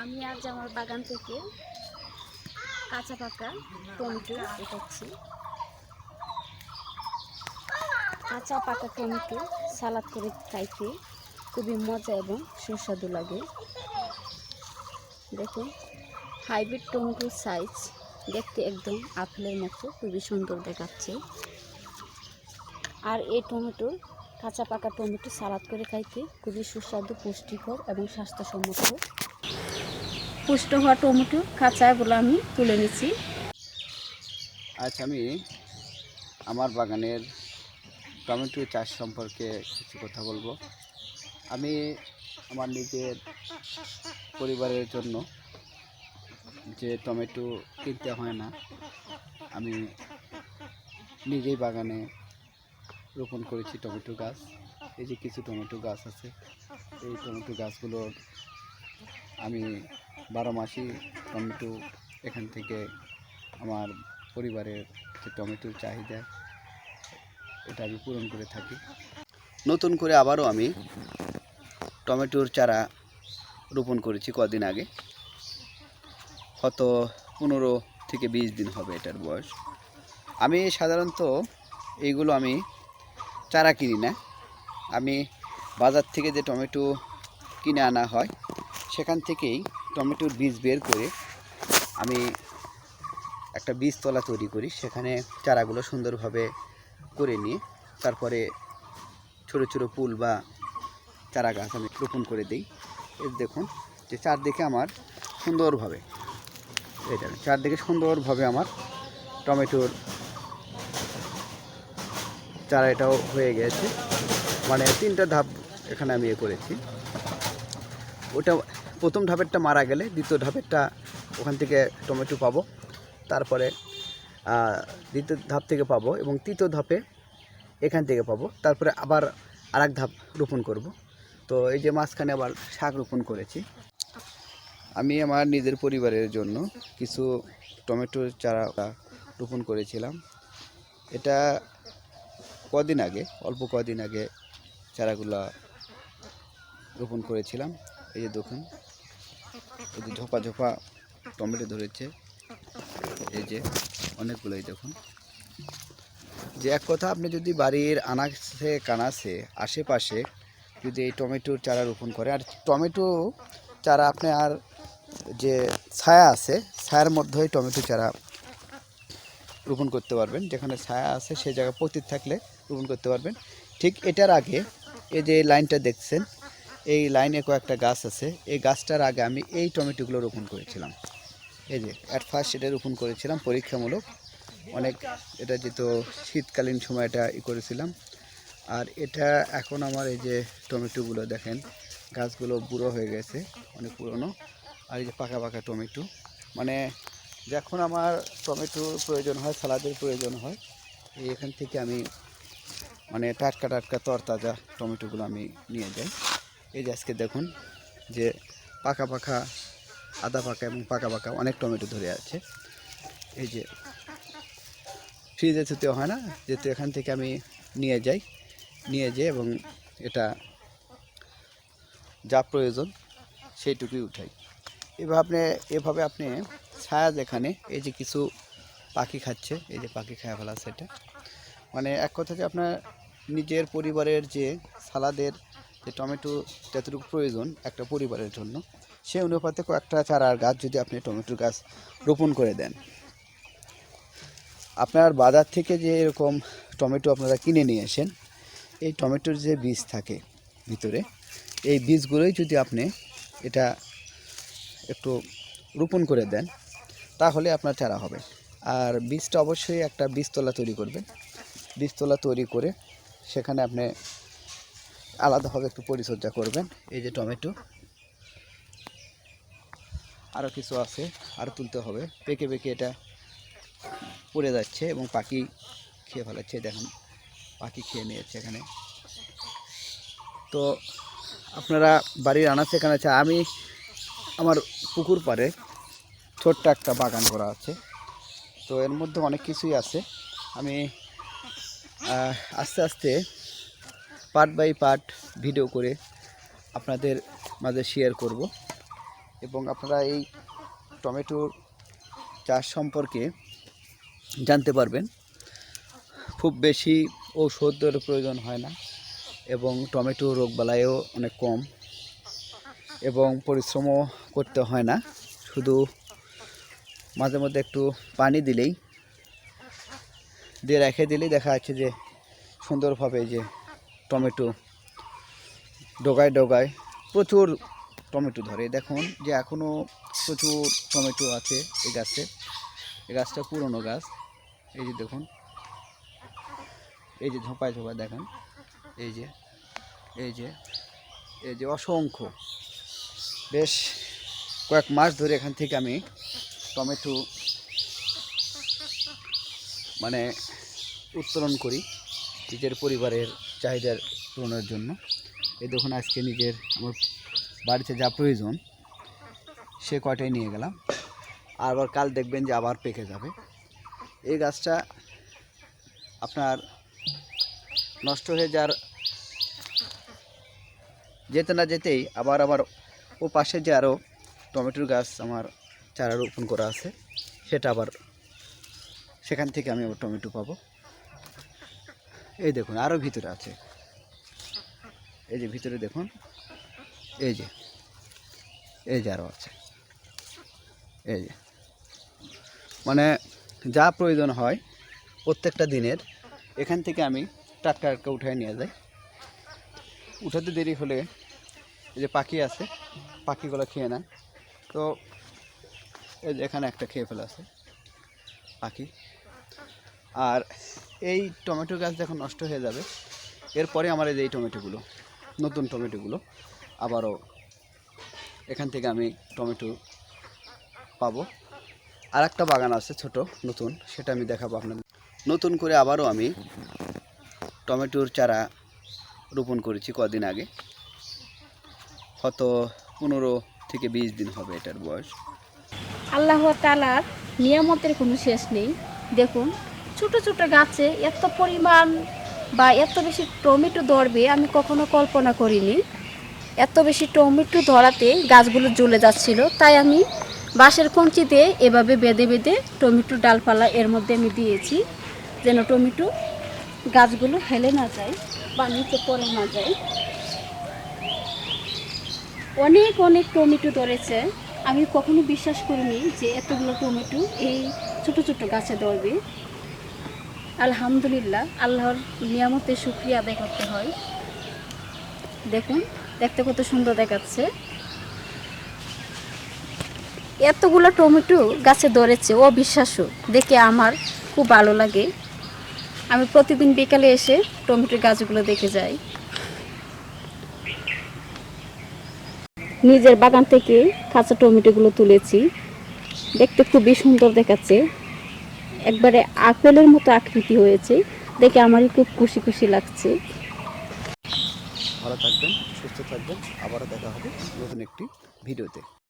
আমি আজ আমার বাগান থেকে কাঁচা পাকা টমেটো উঠাচ্ছি কাঁচা পাকা টমেটো সালাদ করে খাইতে খুবই মজা এবং সুস্বাদু লাগে। দেখুন, হাইব্রিড টমেটোর সাইজ দেখতে একদম আপেলের মতো, খুবই সুন্দর দেখাচ্ছে। আর এই টমেটো, কাঁচা পাকা টমেটো সালাদ করে খাইতে খুবই সুস্বাদু, পুষ্টিকর এবং স্বাস্থ্যসম্মত। পুষ্ট হওয়া টমেটো কাঁচাগুলো আমি তুলে নিচ্ছি। আজ আমি আমার বাগানের টমেটো চাষ সম্পর্কে কিছু কথা বলব। আমি আমার নিজের পরিবারের জন্য যে টমেটো কিনতে হয় না, আমি নিজেই বাগানে রোপণ করেছি টমেটো গাছ। এই যে কিছু টমেটো গাছ আছে, এই টমেটো গাছগুলোর আমি বারো মাসই টমেটো এখান থেকে আমার পরিবারের যে টমেটোর চাহিদা, এটা আমি পূরণ করে থাকি। নতুন করে আবারও আমি টমেটোর চারা রোপণ করেছি কদিন আগে। হয়তো পনেরো থেকে বিশ দিন হবে এটার বয়স। আমি সাধারণত এইগুলো আমি চারা কিনি না। আমি বাজার থেকে যে টমেটো কিনে আনা হয়, সেখান থেকেই টমেটোর বীজ বের করে আমি একটা বীজতলা তৈরি করি, সেখানে চারাগুলো সুন্দরভাবে করে নিয়ে তারপরে ছোট ছোট ফুল বা চারা গাছ আমি রোপণ করে দিই। এই দেখুন যে চারদিকে আমার সুন্দরভাবে এটা চারদিকে সুন্দরভাবে আমার টমেটোর চারা এটাও হয়ে গেছে। মানে তিনটা ধাপ এখানে আমি এ করেছি। ওটা প্রথম ধাপেরটা মারা গেলে দ্বিতীয় ধাপেরটা ওখান থেকে টমেটো পাবো। তারপরে দ্বিতীয় ধাপ থেকে পাবো এবং তৃতীয় ধাপে এখান থেকে পাবো। তারপরে আবার আরেক ধাপ রোপণ করব। তো এই যে মাঝখানে আবার শাক রোপণ করেছি। আমি আমার নিজের পরিবারের জন্য কিছু টমেটোর চারা রোপণ করেছিলাম। এটা কদিন আগে, অল্প কদিন আগে চারাগুলা রোপণ করেছিলাম। এই যে দেখুন। এই যে ঝোপা ঝোপা টমেটো ধরেছে। এই যে অনেকগুলোই দেখুন। যে এক কথা, আপনি যদি বাড়ির আনাসে কানাচে আশেপাশে যদি এই টমেটোর চারা রোপণ করে, আর টমেটো চারা আপনি আর যে ছায়া আছে, ছায়ার মধ্যেই টমেটো চারা রোপণ করতে পারবেন। যেখানে ছায়া আছে সেই জায়গায় পতিত থাকলে রোপণ করতে পারবেন। ঠিক এটার আগে এই যে লাইনটা দেখছেন এই লাইনে কয়েকটা গাছ আছে। এই গাছটার আগে আমি এই টমেটোগুলো রোপণ করেছিলাম। এই যে অ্যাট ফার্স্ট এটা রোপণ করেছিলাম পরীক্ষামূলক। অনেক এটা যেহেতু শীতকালীন সময় এটা ই করেছিলাম। আর এটা এখন আমার এই যে টমেটোগুলো দেখেন, গাছগুলো বুড়ো হয়ে গেছে, অনেক পুরনো। আর এই যে পাকা পাকা টমেটো। মানে যখন আমার টমেটোর প্রয়োজন হয়, সালাদের প্রয়োজন হয়, এই এখান থেকে আমি মানে টাটকা টাটকা তরতাজা টমেটোগুলো আমি নিয়ে যাই। এই যে আজকে দেখুন যে পাকা পাকা, আদা পাকা এবং পাকা পাকা অনেক টমেটো ধরে আছে। এই যে ফ্রিজে থুতে হয় না, যেহেতু এখান থেকে আমি নিয়ে যাই নিয়ে যাই এবং এটা যা প্রয়োজন সেইটুকুই উঠাই। এভাবে আপনি এভাবে আপনি ছায়া যেখানে, এই যে কিছু পাখি খাচ্ছে, এই যে পাখি খাওয়া ফেলা সেটা। মানে এক কথা যে আপনার নিজের পরিবারের যে সালাদের যে টমেটো যতটুকু প্রয়োজন একটা পরিবারের জন্য সেই অনুপাতে কয়েকটা চারার গাছ যদি আপনি টমেটোর গাছ রোপণ করে দেন। আপনার বাজার থেকে যে এরকম টমেটো আপনারা কিনে নিয়ে আসেন, এই টমেটোর যে বীজ থাকে ভিতরে, এই বীজগুলোই যদি আপনি এটা একটু রোপণ করে দেন, তাহলে আপনার চারা হবে। আর বীজটা অবশ্যই একটা বীজতলা তৈরি করবেন। বীজতলা তৈরি করে সেখানে আপনি আলাদাভাবে একটু পরিচর্যা করবেন। এই যে টমেটো। আরও কিছু আছে আরও তুলতে হবে। পেকে পেকে এটা পড়ে যাচ্ছে এবং পাখি খেয়ে ফেলাচ্ছে। দেখেন, পাখি খেয়ে নিয়েছে এখানে। তো আপনারা বাড়ির আনাচে আছে আমি আমার পুকুর পাড়ে ছোট্ট একটা বাগান করা আছে। তো এর মধ্যে অনেক কিছুই আছে। আমি আস্তে আস্তে পার্ট বাই পার্ট ভিডিও করে আপনাদের মাঝে শেয়ার করব। এবং আপনারা এই টমেটোর চাষ সম্পর্কে জানতে পারবেন। খুব বেশি ঔষধের প্রয়োজন হয় না এবং টমেটো রোগবালাইও অনেক কম এবং পরিশ্রমও করতে হয় না। শুধু মাঝে মধ্যে একটু পানি দিলেই, দিয়ে রেখে দিলেই দেখা যাচ্ছে যে সুন্দরভাবে যে টমেটো ডোগায় ডোগায় প্রচুর টমেটো ধরে। দেখুন যে এখনও প্রচুর টমেটো আছে এই গাছে। এই গাছটা পুরনো গাছ। এই যে দেখুন। এই যে ঝোপায় ঝোপায় দেখেন। এই যে এই যে এই যে অসংখ্য। বেশ কয়েক মাস ধরে এখান থেকে আমি টমেটো মানে উত্তোলন করি নিজের পরিবারের চাহিদার পূরণের জন্য। এই দেখুন, আজকে নিজের আমার বাড়িতে যা প্রয়োজন, সে কয়টাই নিয়ে গেলাম। আবার কাল দেখবেন যে আবার পেকে যাবে। এই গাছটা আপনার নষ্ট হয়ে যাওয়ার যেতে না যেতেই আবার আবার ও পাশে যে আরও টমেটোর গাছ আমার চারা রোপণ করা আছে, সেটা আবার সেখান থেকে আমি আবার টমেটো পাবো। এই দেখুন আরও ভিতরে আছে। এই যে ভিতরে দেখুন, এই যে এই যে আরও আছে। এই যে মানে যা প্রয়োজন হয় প্রত্যেকটা দিনের, এখান থেকে আমি টাটকা টাটকা উঠায় নিয়ে যাই। উঠাতে দেরি হলে এই যে পাখি আছে, পাখিগুলো খেয়ে নেয় তো এই যে এখানে একটা খেয়ে ফেলে আছে পাখি। আর এই টমেটো গাছ যখন নষ্ট হয়ে যাবে। এরপরে আমার এই যে এই টমেটোগুলো, নতুন টমেটোগুলো, আবারও এখান থেকে আমি টমেটো পাবো। আর একটা বাগান আছে ছোট, নতুন, সেটা আমি দেখাবো আপনাদের। নতুন করে আবারও আমি টমেটোর চারা রোপণ করেছি কদিন আগে। হয়তো পনেরো থেকে বিশ দিন হবে এটার বয়স। আল্লাহ তালার নিয়ামতের কোনো শেষ নেই। দেখুন ছোট ছোট গাছে এত পরিমাণ বা এত বেশি টমেটো ধরবে আমি কখনো কল্পনা করিনি। এত বেশি টমেটো ধরাতে গাছগুলো জ্বলে যাচ্ছিল, তাই আমি বাঁশের কঞ্চিতে এভাবে বেঁধে বেঁধে টমেটো ডালপালা এর মধ্যে আমি দিয়েছি, যেন টমেটো গাছগুলো হেলে না যায় বা নিচে পড়ে না যায়। অনেক অনেক টমেটো ধরেছে। আমি কখনো বিশ্বাস করিনি যে এতগুলো টমেটো এই ছোট ছোট গাছে ধরবে। আলহামদুলিল্লাহ, আল্লাহর নিয়ামতের শুক্রিয়া আদায় করতে হয়। দেখুন, দেখতে কত সুন্দর দেখাচ্ছে। এতগুলো টমেটো গাছে ধরেছে, অবিশ্বাস্য। দেখে আমার খুব ভালো লাগে। আমি প্রতিদিন বিকালে এসে টমেটো গাছগুলো দেখে যাই। নিজের বাগান থেকে কাঁচা টমেটোগুলো তুলেছি। দেখতে খুবই সুন্দর দেখাচ্ছে। একবারে আপেলের মতো আকৃতি হয়েছে। দেখে আমারই খুব খুশি খুশি লাগছে। ভালো থাকবেন, সুস্থ থাকবেন। আবারও দেখা হবে নতুন একটি ভিডিওতে।